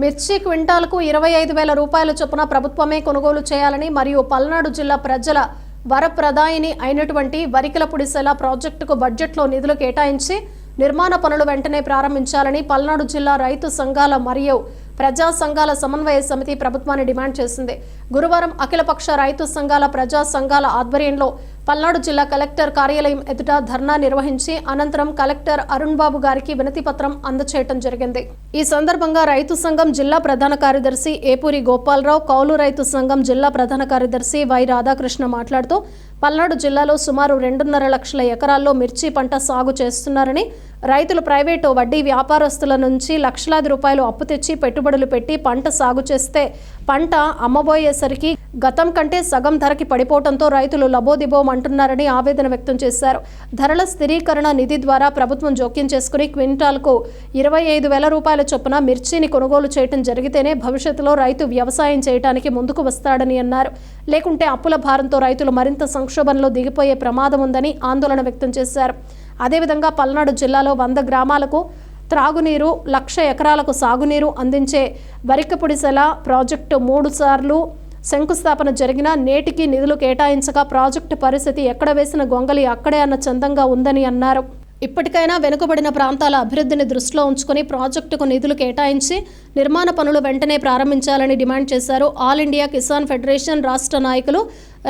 మిర్చి క్వింటాల్కు ఇరవై ఐదు వేల రూపాయల చొప్పున ప్రభుత్వమే కొనుగోలు చేయాలని మరియు పల్నాడు జిల్లా ప్రజల వరప్రదాయిని అయినటువంటి వరికలపుడిసెల ప్రాజెక్టుకు బడ్జెట్లో నిధులు కేటాయించి నిర్మాణ పనులు వెంటనే ప్రారంభించాలని పల్నాడు జిల్లా రైతు సంఘాల మరియు ప్రజా సంఘాల సమన్వయ సమితి ప్రభుత్వాన్ని డిమాండ్ చేసింది. గురువారం అఖిలపక్ష రైతు సంఘాల ప్రజా సంఘాల ఆధ్వర్యంలో పల్నాడు జిల్లా కలెక్టర్ కార్యాలయం ఎదుట ధర్నా నిర్వహించి అనంతరం కలెక్టర్ అరుణ్ బాబు గారికి వినతి పత్రం అందచేయటం జరిగింది. ఈ సందర్భంగా రైతు సంఘం జిల్లా ప్రధాన కార్యదర్శి ఏపూరి గోపాలరావు కౌలు రైతు సంఘం జిల్లా ప్రధాన కార్యదర్శి వై రాధాకృష్ణ మాట్లాడుతూ పల్నాడు జిల్లాలో సుమారు రెండున్నర లక్షల ఎకరాల్లో మిర్చి పంట సాగు చేస్తున్నారని రైతులు ప్రైవేటు వడ్డీ వ్యాపారస్తుల నుంచి లక్షలాది రూపాయలు అప్పు తెచ్చి పెట్టుబడులు పెట్టి పంట సాగు చేస్తే పంట అమ్మబోయేసరికి గతం కంటే సగం ధరకి పడిపోవడంతో రైతులు లబోదిబోమంటున్నారని ఆవేదన వ్యక్తం చేశారు. ధరల స్థిరీకరణ నిధి ద్వారా ప్రభుత్వం జోక్యం చేసుకుని క్వింటాల్కు ఇరవై ఐదు వేల రూపాయల చొప్పున మిర్చిని కొనుగోలు చేయడం జరిగితేనే భవిష్యత్తులో రైతు వ్యవసాయం చేయడానికి ముందుకు వస్తాడని అన్నారు. లేకుంటే అప్పుల భారంతో రైతులు మరింత సంక్షోభంలో దిగిపోయే ప్రమాదం ఉందని ఆందోళన వ్యక్తం చేశారు. అదేవిధంగా పల్నాడు జిల్లాలో వంద గ్రామాలకు త్రాగునీరు లక్ష ఎకరాలకు సాగునీరు అందించే వరికపుడిసెల ప్రాజెక్టు మూడు సార్లు శంకుస్థాపన జరిగినా నేటికి నిధులు కేటాయించగా ప్రాజెక్టు పరిస్థితి ఎక్కడ వేసిన గొంగలి అక్కడే అన్న చందంగా ఉందని అన్నారు. ఇప్పటికైనా వెనుకబడిన ప్రాంతాల అభివృద్ధిని దృష్టిలో ఉంచుకొని ప్రాజెక్టుకు నిధులు కేటాయించి నిర్మాణ పనులు వెంటనే ప్రారంభించాలని డిమాండ్ చేశారు. ఆల్ ఇండియా కిసాన్ ఫెడరేషన్ రాష్ట్ర నాయకులు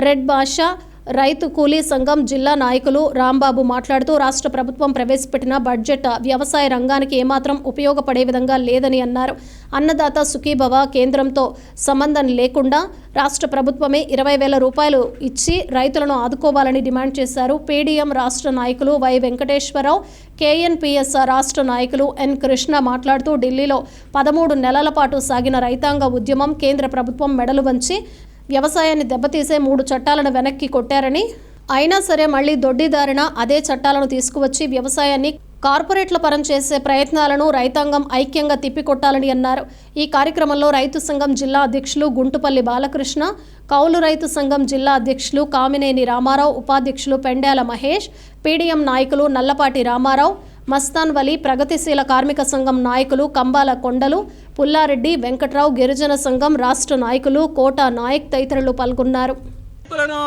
రెడ్ బాషా రైతు కూలీ సంఘం జిల్లా నాయకులు రాంబాబు మాట్లాడుతూ రాష్ట్ర ప్రభుత్వం ప్రవేశపెట్టిన బడ్జెట్ వ్యవసాయ రంగానికి ఏమాత్రం ఉపయోగపడే విధంగా లేదని అన్నారు. అన్నదాత సుఖీభవ కేంద్రంతో సంబంధం లేకుండా రాష్ట్ర ప్రభుత్వమే ఇరవై వేల రూపాయలు ఇచ్చి రైతులను ఆదుకోవాలని డిమాండ్ చేశారు. పీడీఎం రాష్ట్ర నాయకులు వై వెంకటేశ్వరరావు కేఎన్పిఎస్ రాష్ట్ర నాయకులు ఎన్ కృష్ణ మాట్లాడుతూ ఢిల్లీలో పదమూడు నెలల పాటు సాగిన రైతాంగ ఉద్యమం కేంద్ర ప్రభుత్వం మెడలు వంచి వ్యవసాయాన్ని దెబ్బతీసే మూడు చట్టాలను వెనక్కి కొట్టారని అయినా సరే మళ్ళీ దొడ్డిదారిన అదే చట్టాలను తీసుకువచ్చి వ్యవసాయాన్ని కార్పొరేట్ల పరం చేసే ప్రయత్నాలను రైతాంగం ఐక్యంగా తిప్పికొట్టాలని అన్నారు. ఈ కార్యక్రమంలో రైతు సంఘం జిల్లా అధ్యక్షులు గుంటుపల్లి బాలకృష్ణ కౌలు రైతు సంఘం జిల్లా అధ్యక్షులు కామినేని రామారావు ఉపాధ్యక్షులు పెండాల మహేష్ పీడీఎం నాయకులు నల్లపాటి రామారావు మస్తాన్ వలి ప్రగతిశీల కార్మిక సంఘం నాయకులు కంబాల కొండలు పుల్లారెడ్డి వెంకట్రావు గిరిజన సంఘం రాష్ట్ర నాయకులు కోట నాయక్ తదితరులు పాల్గొన్నారు. రైతులను.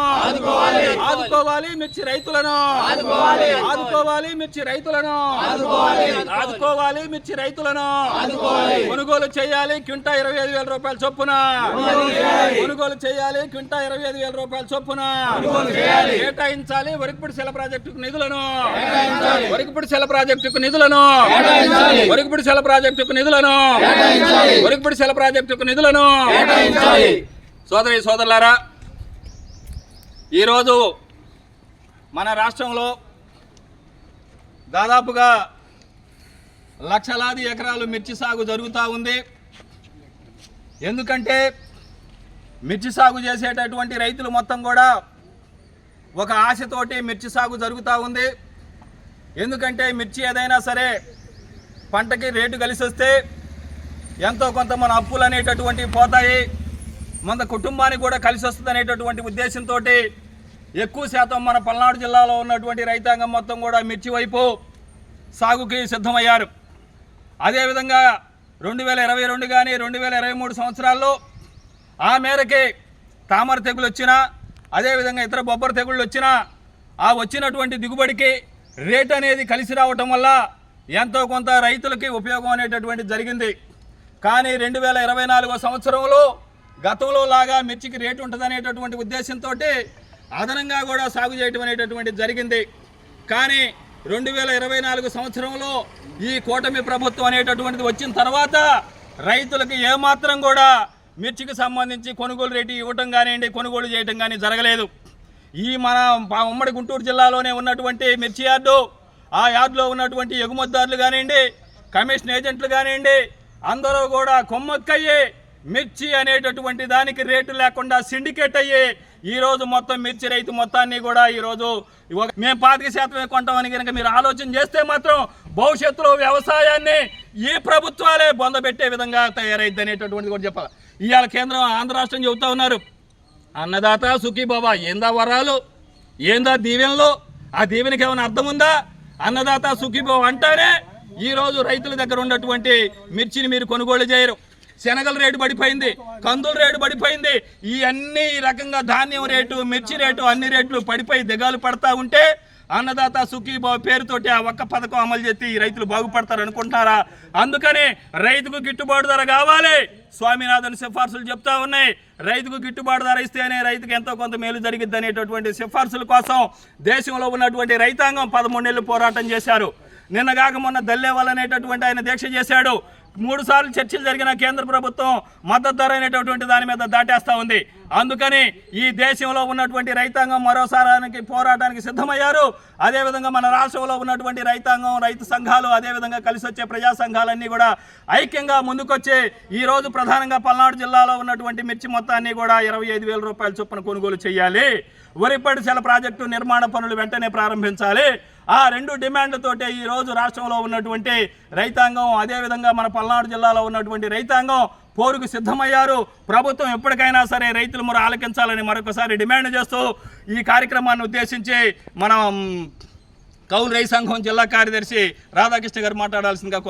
ఆదుకోవాలి. మిర్చి రైతులను. ఆదుకోవాలి. మిర్చి రైతులను. ఆదుకోవాలి. మిర్చి రైతులను. కొనుగోలు చేయాలి క్వింటా ఇరవై ఐదు వేల రూపాయల చొప్పున. కొనుగోలు చేయాలి. క్వింటా ఇరవై ఐదు వేల రూపాయల చొప్పున. కేటాయించాలి వరికపుడి సెల ప్రాజెక్టుకు నిధులను. వరికపుడి సెల ప్రాజెక్టుకు నిధులను. వరికపుడి సెల ప్రాజెక్టుకు నిధులను. వరికపుడి సెల ప్రాజెక్టుకు నిధులను. సోదరి సోదరులారా ఈరోజు మన రాష్ట్రంలో దాదాపుగా లక్షలాది ఎకరాలు మిర్చి సాగు జరుగుతూ ఉంది. ఎందుకంటే మిర్చి సాగు చేసేటటువంటి రైతులు మొత్తం కూడా ఒక ఆశతోటి మిర్చి సాగు జరుగుతూ ఉంది. ఎందుకంటే మిర్చి ఏదైనా సరే పంటకి రేటు కలిసి వస్తే ఎంతో కొంత మన అప్పులు అనేటటువంటివి పోతాయి. మన కుటుంబానికి కూడా కలిసి వస్తుంది అనేటటువంటి ఉద్దేశంతో ఎక్కువ శాతం మన పల్నాడు జిల్లాలో ఉన్నటువంటి రైతాంగం మొత్తం కూడా మిర్చి వైపు సాగుకి సిద్ధమయ్యారు. అదేవిధంగా రెండు వేల ఇరవై రెండు కానీ రెండు వేల ఇరవై మూడు సంవత్సరాల్లో ఆ మేరకి తామర తెగులు వచ్చినా అదేవిధంగా ఇతర బొబ్బర తెగుళ్ళు వచ్చినా ఆ వచ్చినటువంటి దిగుబడికి రేట్ అనేది కలిసి రావటం వల్ల ఎంతో కొంత రైతులకి ఉపయోగం అనేటటువంటి జరిగింది. కానీ రెండు వేల ఇరవై నాలుగో సంవత్సరంలో గతంలో లాగా మిర్చికి రేటు ఉంటుందనేటటువంటి ఉద్దేశంతో అదనంగా కూడా సాగు చేయటం అనేటటువంటి జరిగింది. కానీ రెండు వేల ఇరవై నాలుగు సంవత్సరంలో ఈ కూటమి ప్రభుత్వం అనేటటువంటిది వచ్చిన తర్వాత రైతులకు ఏమాత్రం కూడా మిర్చికి సంబంధించి కొనుగోలు రేటు ఇవ్వటం కానివ్వండి కొనుగోలు చేయటం కానీ జరగలేదు. ఈ మన ఉమ్మడి గుంటూరు జిల్లాలోనే ఉన్నటువంటి మిర్చి యార్డు ఆ యార్డులో ఉన్నటువంటి ఎగుమతిదారులు కానివ్వండి కమిషన్ ఏజెంట్లు కానివ్వండి అందరూ కూడా కొమ్మక్కయ్యి మిర్చి అనేటటువంటి దానికి రేటు లేకుండా సిండికేట్ అయ్యి ఈరోజు మొత్తం మిర్చి రైతు మొత్తాన్ని కూడా ఈరోజు మేము పాతిక శాతమే కొంటామని కనుక మీరు ఆలోచన చేస్తే మాత్రం భవిష్యత్తులో వ్యవసాయాన్ని ఈ ప్రభుత్వాలే బొందబెట్టే విధంగా తయారైద్ది అనేటటువంటిది కూడా చెప్పాలి. ఇవాళ కేంద్రం ఆంధ్ర రాష్ట్రం చెబుతా ఉన్నారు. అన్నదాత సుఖీ బాబా ఏందా వరాలు? ఏందా దీవెనలు? ఆ దీవెనకి ఏమైనా అర్థం ఉందా? అన్నదాత సుఖీ బాబా అంటారే ఈరోజు రైతుల దగ్గర ఉన్నటువంటి మిర్చిని మీరు కొనుగోలు చేయరు. శనగల రేటు పడిపోయింది కందుల రేటు పడిపోయింది. ఈ అన్ని రకంగా ధాన్యం రేటు మిర్చి రేటు అన్ని రేట్లు పడిపోయి దిగాలు పడతా ఉంటే అన్నదాత సుఖీభావ పేరుతోటి ఆ ఒక్క పథకం అమలు చేసి ఈ రైతులు బాగుపడతారు అనుకుంటున్నారా? అందుకని రైతుకు గిట్టుబాటు ధర కావాలి. స్వామినాథన్ సిఫార్సులు చెప్తా ఉన్నాయి. రైతుకు గిట్టుబాటు ధర ఇస్తేనే రైతుకు ఎంతో కొంత మేలు జరిగిద్ది అనేటటువంటి సిఫార్సుల కోసం దేశంలో ఉన్నటువంటి రైతాంగం పదమూడు నెలలు పోరాటం చేశారు. నిన్నగాక మొన్న దల్లేవాల్ అనేటటువంటి ఆయన దీక్ష చేశాడు. మూడు సార్లు చర్చలు జరిగిన కేంద్ర ప్రభుత్వం మద్దతు ధర అనేటటువంటి దాని మీద దాటేస్తూ ఉంది. అందుకని ఈ దేశంలో ఉన్నటువంటి రైతాంగం మరోసారానికి పోరాటానికి సిద్ధమయ్యారు. అదేవిధంగా మన రాష్ట్రంలో ఉన్నటువంటి రైతాంగం రైతు సంఘాలు అదేవిధంగా కలిసి వచ్చే ప్రజా సంఘాలన్నీ కూడా ఐక్యంగా ముందుకొచ్చే ఈరోజు ప్రధానంగా పల్నాడు జిల్లాలో ఉన్నటువంటి మిర్చి మొత్తాన్ని కూడా ఇరవై ఐదు వేల రూపాయల చొప్పున కొనుగోలు చేయాలి. వరిపడిసెల ప్రాజెక్టు నిర్మాణ పనులు వెంటనే ప్రారంభించాలి. ఆ రెండు డిమాండ్లతోటే ఈ రోజు రాష్ట్రంలో ఉన్నటువంటి రైతాంగం అదేవిధంగా మన పల్నాడు జిల్లాలో ఉన్నటువంటి రైతాంగం పోరుకు సిద్ధమయ్యారు. ప్రభుత్వం ఎప్పటికైనా సరే రైతులు మరి ఆలకించాలని మరొకసారి డిమాండ్ చేస్తూ ఈ కార్యక్రమాన్ని ఉద్దేశించి మనం కౌలు రైతు సంఘం జిల్లా కార్యదర్శి రాధాకృష్ణ గారు మాట్లాడాల్సిందిగా కోరు